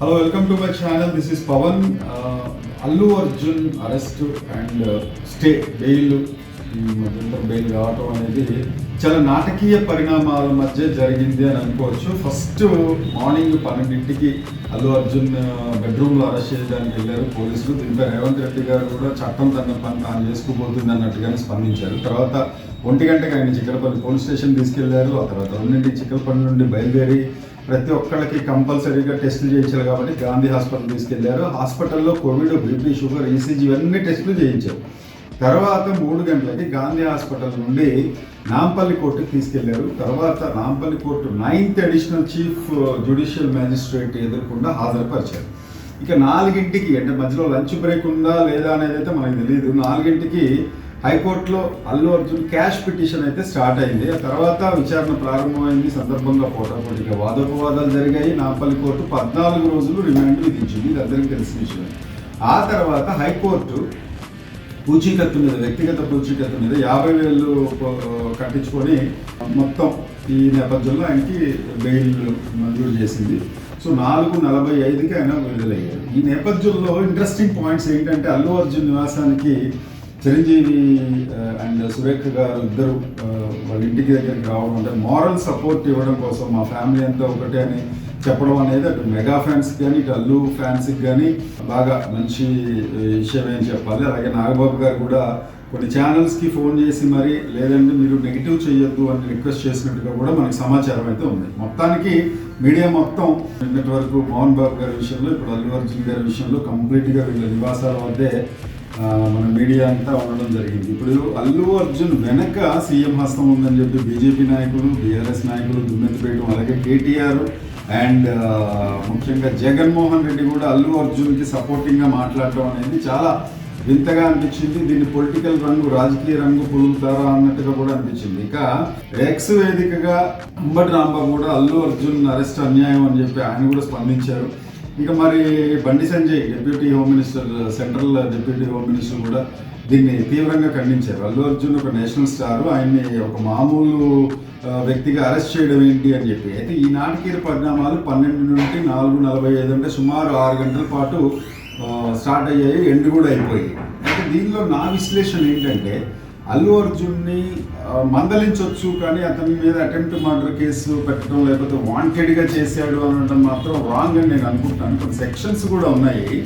Hello welcome to my channel this is Pavan Allu Arjun arrest and stay bail మధ్యంతరం bail రావటం అనేది చాలా నాటకీయ పరిణామాల మధ్య జరిగింది అని అనుకోవచ్చు. ఫస్ట్ మార్నింగ్ పన్నెండింటికి అల్లు అర్జున్ బెడ్రూమ్లో అరెస్ట్ చేయడానికి వెళ్ళారు. పోలీసులు దీనిపై రేవంత్ రెడ్డి గారు కూడా చట్టం తన పని తాను చేసుకుపోతుంది అన్నట్టుగానే స్పందించారు. తర్వాత ఒంటి గంటకు ఆయన చిక్కలపల్లి పోలీస్ స్టేషన్ తీసుకెళ్ళారు. ఆ తర్వాత రెండింటి చిక్కలపల్లి నుండి బయలుదేరి ప్రతి ఒక్కళ్ళకి కంపల్సరీగా టెస్టులు చేయించారు కాబట్టి గాంధీ హాస్పిటల్ తీసుకెళ్ళారు. హాస్పిటల్లో కోవిడ్ బీపీ షుగర్ ఈసీజీ ఇవన్నీ టెస్టులు చేయించారు. తర్వాత మూడు గంటలకి గాంధీ హాస్పిటల్ నుండి నాంపల్లి కోర్టుకి తీసుకెళ్ళారు. తర్వాత Nampally court ninth additional chief judicial magistrate ఎదుర్కొండా హాజరుపరిచారు. ఇక నాలుగింటికి అంటే మధ్యలో లంచ్ బ్రేక్ ఉందా లేదా అనేది అయితే మనకు తెలియదు. నాలుగింటికి హైకోర్టులో అల్లు అర్జున్ క్యాష్ పిటిషన్ అయితే స్టార్ట్ అయింది. ఆ తర్వాత విచారణ ప్రారంభమైంది సందర్భంగా పోటాపోటీగా వాదోపవాదాలు జరిగాయి. నాపల్లి కోర్టు పద్నాలుగు రోజులు రిమాండ్ విధించింది. ఇది అందరికీ తెలిసిన విషయం. ఆ తర్వాత హైకోర్టు పూచీకత్తు మీద వ్యక్తిగత పూచీకత్తు మీద యాభై వేలు కట్టించుకొని మొత్తం ఈ నేపథ్యంలో ఆయనకి బెయిల్ మంజూరు చేసింది. సో నాలుగు నలభై ఐదుకి ఆయన విడుదలయ్యారు. ఈ నేపథ్యంలో ఇంట్రెస్టింగ్ పాయింట్స్ ఏంటంటే అల్లు అర్జున్ నివాసానికి చిరంజీవి అండ్ సురేఖ గారు ఇద్దరు వాళ్ళ ఇంటికి దగ్గరికి రావడం అంటే మారల్ సపోర్ట్ ఇవ్వడం కోసం మా ఫ్యామిలీ అంతా ఒకటే అని చెప్పడం అనేది అటు మెగా ఫ్యాన్స్ కానీ ఇటు అల్లు ఫ్యాన్స్కి కానీ బాగా మంచి విషయం ఏం చెప్పాలి. అలాగే నాగబాబు గారు కూడా కొన్ని ఛానల్స్కి ఫోన్ చేసి మరి లేదంటే మీరు నెగిటివ్ చేయొద్దు అని రిక్వెస్ట్ చేసినట్టుగా కూడా మనకి సమాచారం అయితే ఉంది. మొత్తానికి మీడియా మొత్తం నిన్నటి వరకు మోహన్ బాబు గారి విషయంలో ఇప్పుడు అల్లు అర్జున్ గారి విషయంలో కంప్లీట్గా వీళ్ళ నివాసాల వద్దే మన మీడియా అంతా ఉండడం జరిగింది. ఇప్పుడు అల్లు అర్జున్ వెనక సీఎం హస్తం ఉందని చెప్పి బీజేపీ నాయకులు బీఆర్ఎస్ నాయకులు దుమ్మెత్తిపేయడం అలాగే కేటీఆర్ అండ్ ముఖ్యంగా జగన్మోహన్ రెడ్డి కూడా అల్లు అర్జున్కి సపోర్టింగ్గా మాట్లాడటం అనేది చాలా వింతగా అనిపించింది. దీన్ని పొలిటికల్ రంగు రాజకీయ రంగు పొలుగుతారా అన్నట్టుగా కూడా అనిపించింది. ఇక ఎక్స్ వేదికగా అంబటి రాంబాబు కూడా అల్లు అర్జున్ అరెస్ట్ అన్యాయం అని చెప్పి ఆయన కూడా స్పందించారు. ఇక మరి Bandi Sanjay deputy home minister central deputy home minister కూడా దీన్ని తీవ్రంగా ఖండించారు. అల్లు అర్జున్ ఒక నేషనల్ స్టార్ ఆయన్ని ఒక మామూలు వ్యక్తిగా అరెస్ట్ చేయడం ఏంటి అని చెప్పి. అయితే ఈ పరిణామాలు పన్నెండు నుండి నాలుగు నలభై ఐదు అంటే సుమారు ఆరు గంటల పాటు స్టార్ట్ అయ్యాయి ఎండ్ కూడా అయిపోయాయి. అయితే దీనిలో నా విశ్లేషణ ఏంటంటే అల్లు అర్జున్ని మందలించవచ్చు కానీ అతని మీద అటెంప్ట్ మర్డర్ కేసు పెట్టడం లేకపోతే వాంటెడ్గా చేశాడు అనడం మాత్రం రాంగ్ అని నేను అనుకుంటున్నాను కొన్ని సెక్షన్స్ కూడా ఉన్నాయి.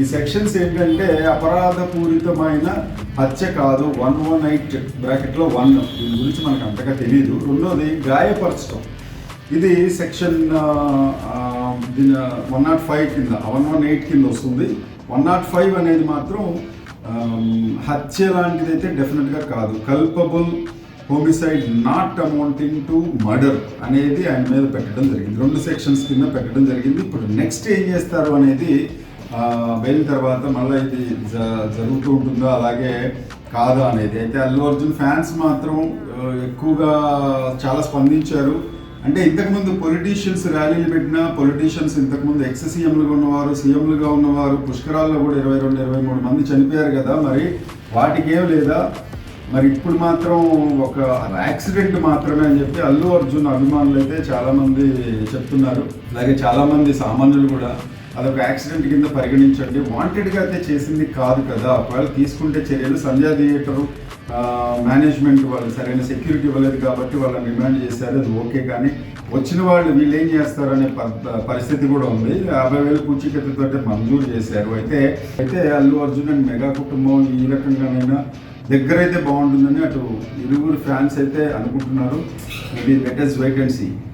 ఈ సెక్షన్స్ ఏంటంటే అపరాధపూరితమైన హత్య కాదు. వన్ వన్ ఎయిట్ బ్రాకెట్లో వన్ దీని గురించి మనకు అంతగా తెలియదు రెండోది గాయపరచడం. ఇది సెక్షన్ దీని వన్ నాట్ ఫైవ్ కింద వన్ వన్ ఎయిట్ కింద వస్తుంది. వన్ నాట్ ఫైవ్ అనేది మాత్రం హత్య లాంటిది అయితే డెఫినెట్గా కాదు. Culpable homicide not amounting to murder అనేది ఆయన మీద పెట్టడం జరిగింది. రెండు సెక్షన్స్ కింద పెట్టడం జరిగింది. ఇప్పుడు నెక్స్ట్ ఏం చేస్తారు అనేది బెయిల్ తర్వాత మళ్ళీ ఇది జ- జరుగుతూ ఉంటుందా అలాగే కాదా అనేది. అయితే అల్లు అర్జున్ ఫ్యాన్స్ మాత్రం ఎక్కువగా చాలా స్పందించారు. అంటే ఇంతకుముందు పొలిటీషియన్స్ ర్యాలీలు పెట్టినా పొలిటీషియన్స్ ఇంతకుముందు ఎక్స్ సీఎంలుగా ఉన్నవారు సీఎంలుగా ఉన్నవారు పుష్కరాల్లో కూడా ఇరవై రెండు ఇరవై మూడు మంది చనిపోయారు కదా మరి. వాటికేం లేదా? మరి ఇప్పుడు మాత్రం ఒక యాక్సిడెంట్ మాత్రమే అని చెప్పి అల్లు అర్జున్ అభిమానులు అయితే చాలామంది చెప్తున్నారు. అలాగే చాలామంది సామాన్యులు కూడా. అదొక యాక్సిడెంట్ కింద పరిగణించండి. వాంటెడ్గా అయితే చేసింది కాదు కదా. ఒకవేళ తీసుకుంటే చర్యలు సంధ్యా థియేటర్ మేనేజ్మెంట్ వాళ్ళు సరైన సెక్యూరిటీ ఇవ్వలేదు కాబట్టి వాళ్ళని డిమాండ్ చేశారు. అది ఓకే కానీ వచ్చిన వాళ్ళు వీళ్ళు ఏం చేస్తారనే ప- పరిస్థితి కూడా ఉంది. యాభై వేలు పూచీకత్తుతో మంజూరు చేశారు. అయితే అయితే అల్లు అర్జున్ అండ్ మెగా కుటుంబం ఈ రకంగానైనా దగ్గర అయితే బాగుంటుందని అటు ఇరువురు ఫ్యాన్స్ అయితే అనుకుంటున్నారు. Maybe latest vacancy